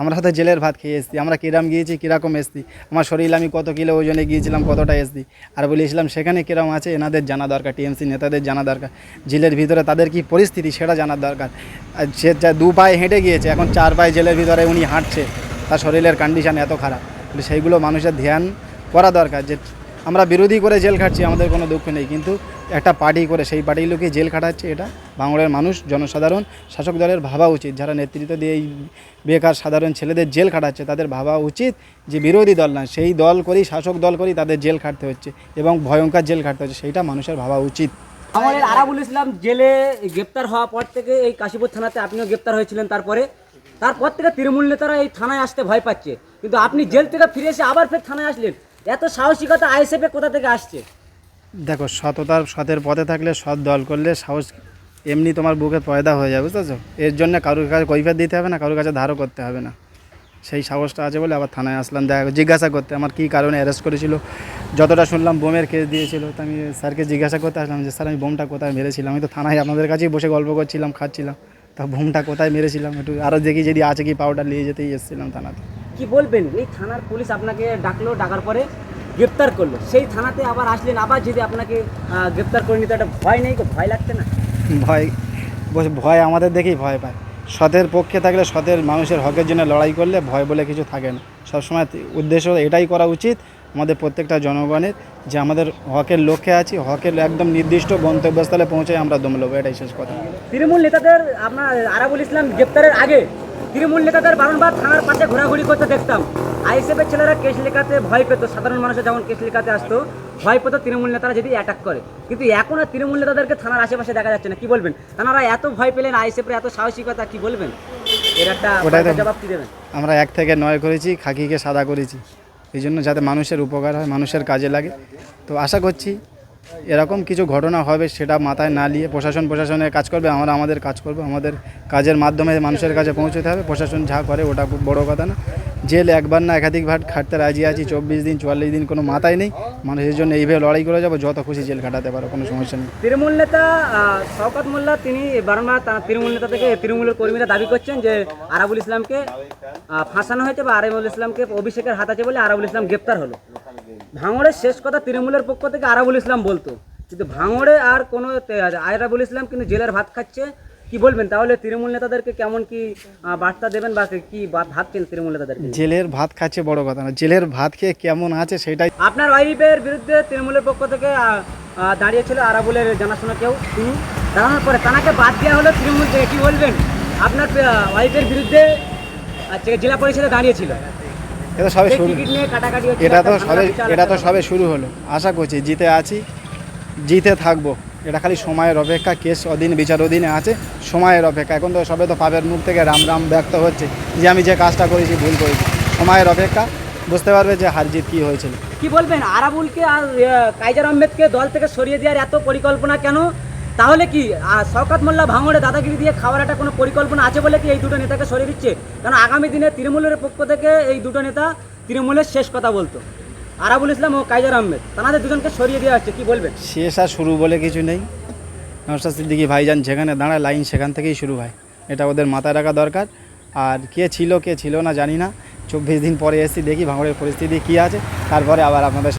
আমরা হয়তো জেলের ভাত খেয়ে এসছি, আমরা কিরাম গিয়েছি, কীরকম এসছি। আমার শরীর আমি কত কিলো ওজনে গিয়েছিলাম, কতটা এসছি। আর বলেছিলাম, সেখানে কিরম আছে? এনাদের জানা দরকার, টিএমসি নেতাদের জানা দরকার। জেলের ভিতরে তাদের কি পরিস্থিতি, সেটা জানার দরকার। সে দু পায়ে হেঁটে গিয়েছে, এখন চার পায়ে জেলের ভিতরে উনি হাঁটছে। তার শরীরের কন্ডিশান এত খারাপ। সেইগুলো মানুষের ধ্যান করা দরকার যে আমরা বিরোধী করে জেল খাটছি, আমাদের কোনো দুঃখ নেই। কিন্তু একটা পার্টি করে, সেই পার্টির লোকে জেল খাটাচ্ছে এটা বাংলার মানুষ, জনসাধারণ, শাসক দলের ভাবা উচিত। যারা নেতৃত্ব দিয়ে এই বেকার সাধারণ ছেলেদের জেল খাটাচ্ছে, তাদের ভাবা উচিত যে বিরোধী দল না, সেই দল করেই, শাসক দল করেই তাদের জেল খাটতে হচ্ছে এবং ভয়ঙ্কর জেল খাটতে হচ্ছে, সেইটা মানুষের ভাবা উচিত। আমাদের আরাবুল ইসলাম জেলে গ্রেপ্তার হওয়ার পর থেকে এই কাশীপুর থানাতে আপনিও গ্রেপ্তার হয়েছিলেন তারপরে। তারপর থেকে তৃণমূল নেতারা এই থানায় আসতে ভয় পাচ্ছে। কিন্তু আপনি জেল থেকে ফিরে এসে আবার ফের থানায় আসলেন। এত সাহসিকতা আইএসএফে কোথা থেকে আসছে? দেখো, সততার সতের পথে থাকলে সৎ দল করলে সাহস এমনি তোমার বুকে পয়দা হয়ে যাবে বুঝতেছো? এর জন্য কারোর কাছে কৈফিয়ত দিতে হবে না, কারোর কাছে ধারও করতে হবে না। সেই সাহসটা আছে বলে আবার থানায় আসলাম, দেখা জিজ্ঞাসা করতে, আমার কী কারণে অ্যারেস্ট করেছিল? যতটা শুনলাম বোমের কেস দিয়েছিল, তো আমি স্যারকে জিজ্ঞাসা করতে আসলাম যে, স্যার, আমি বোমটা কোথায় মেরেছিলাম? আমি তো থানায় আপনাদের কাছেই বসে গল্প করছিলাম, খাচ্ছিলাম। তা বোমটা কোথায় মেরেছিলাম একটু আরও দেখি, যদি আছে কি পাউডার নিয়ে যেতেই এসেছিলাম থানাতে। কি বলবেন? এই থানার পুলিশ আপনাকে ডাকলো ডাকার পরে গ্রেপ্তার করল। সেই থানাতে আবার আসলেন আবার যদি আপনাকে গ্রেপ্তার করে নিতে একটা ভয় নেই তো? ভয় লাগছে না? ভয় ভয় আমাদের দেখেই ভয় পায়। সতের পক্ষে থাকলে সতের মানুষের হকের জন্য লড়াই করলে ভয় বলে কিছু থাকে না। সবসময় উদ্দেশ্য এটাই করা উচিত আমাদের প্রত্যেকটা জনগণের যে আমাদের হকের লক্ষ্যে আছি হকের একদম নির্দিষ্ট গন্তব্যস্থলে পৌঁছে আমরা দম এটাই শেষ কথা। তৃণমূল নেতাদের আপনার আরাবুল ইসলাম গ্রেপ্তারের আগে তৃণমূল নেতাদের বারংবার থানার পাশে ঘোরাঘুরি করতে দেখতাম। আইএসএফের ছেলেরা কেস লেখাতে ভয় পেত সাধারণ মানুষের যেমন কেস লেখাতে আসতো ভয় পেত তৃণমূল নেতারা যদি অ্যাটাক করে। কিন্তু এখন আর তৃণমূল নেতাদেরকে থানার আশেপাশে দেখা যাচ্ছে না কি বলবেন? তারা এত ভয় পেলেন আইএসএফের এত সাহসিকতা কি বলবেন? এর একটা জবাব কি দেবেন? আমরা এক থেকে নয় করেছি খাকিকে সাদা করেছি। এই জন্য যাতে মানুষের উপকার হয় মানুষের কাজে লাগে। তো আশা করছি এরকম কিছু ঘটনা হবে সেটা মাথায় না নিয়ে প্রশাসন, প্রশাসনের কাজ করবে, আমরা আমাদের কাজ করব, আমাদের কাজের মাধ্যমে মানুষের কাছে পৌঁছতে হবে, প্রশাসন যা করে ওটা খুব বড়ো কথা না। জেল একবার না একাধিকবার খাটতে রাজি আছি, চব্বিশ দিন, চুয়াল্লিশ দিন কোনো মাথায় নেই। মানুষের জন্য এইভাবে লড়াই করে যাব, যত খুশি জেল কাটাতে পারো, কোনো সমস্যা নেই। তৃণমূল নেতা শওকত মোল্লা, তিনি বারবার তৃণমূল নেতা থেকে তৃণমূলের কর্মীরা দাবি করছেন যে আরাবুল ইসলামকে ফাঁসানো হয়েছে বা আরাবুল ইসলামকে অভিষেকের হাত আছে বলে আরাবুল ইসলাম গ্রেপ্তার হলো। ভাঙড়ের শেষ কথা তৃণমূলের পক্ষ থেকে আরাবুল ইসলাম বলতো। কিন্তু ভাঙড়ে আর কোনো আয়রাবুল ইসলাম কিন্তু জেলের ভাত খাচ্ছে কি বলবেন? তাহলে তৃণমূল নেতাদেরকে কেমন কি বার্তা দেবেন বা কি ভাবছেন তৃণমূল নেতাদেরকে? জেলের ভাত খাচ্ছে বড় কথা না জেলের ভাত খেয়ে কেমন আছে সেটাই আপনার ওয়াইফের বিরুদ্ধে তৃণমূলের পক্ষ থেকে দাঁড়িয়েছিল আরাবুলের জানাশোনা কেউ? তিনি দাঁড়ানোর পরে তাকে বাদ দেওয়া হলো তৃণমূল থেকে কি বলবেন? আপনার ওয়াইফের বিরুদ্ধে জেলা পরিষদে দাঁড়িয়েছিল। এটা সবে শুরু। এটা তো সবে এটা তো সবে শুরু হলো। আশা করছি জিতে আছি জিতে থাকব। এটা খালি সময়ের অপেক্ষা, কেস অধীন, বিচার অধীনে আছে, সময়ের অপেক্ষা। এখন তো সবে তো পাপের মুখ থেকে রাম রাম ব্যক্ত হচ্ছে যে আমি যে কাজটা করেছি ভুল করেছি। সময়ের অপেক্ষা, বুঝতে পারবে যে হার জিত কী হয়েছিল। কি বলবেন? আরাবুলকে আর কাইজার আহমেদকে দল থেকে সরিয়ে দেওয়ার এত পরিকল্পনা কেন? তাহলে কি শওকত মোল্লা ভাঙড়ে দাদাগিরি দিয়ে খাওয়ার একটা কোনো পরিকল্পনা আছে বলে কি এই দুটো নেতাকে সরিয়ে দিচ্ছে? কারণ আগামী দিনে তৃণমূলের পক্ষ থেকে এই দুটো নেতা তৃণমূলের শেষ কথা বলতো। আরাবুল ইসলাম ও কাইজার আহমেদ, তাদের দুজনকে সরিয়ে দেওয়া হচ্ছে, কি বলবেন? শেষ আর শুরু বলে কিছু নেই। নমস্কার সিদ্দিকি ভাইজান যেখানে দাঁড়ায়, লাইন সেখান থেকেই শুরু হয়। এটা ওদের মাথায় রাখা দরকার। আর কে ছিল কে ছিল না জানি না। চব্বিশ দিন পরে এসেছি, দেখি ভাঙড়ের পরিস্থিতি কী আছে। তারপরে আবার আপনাদের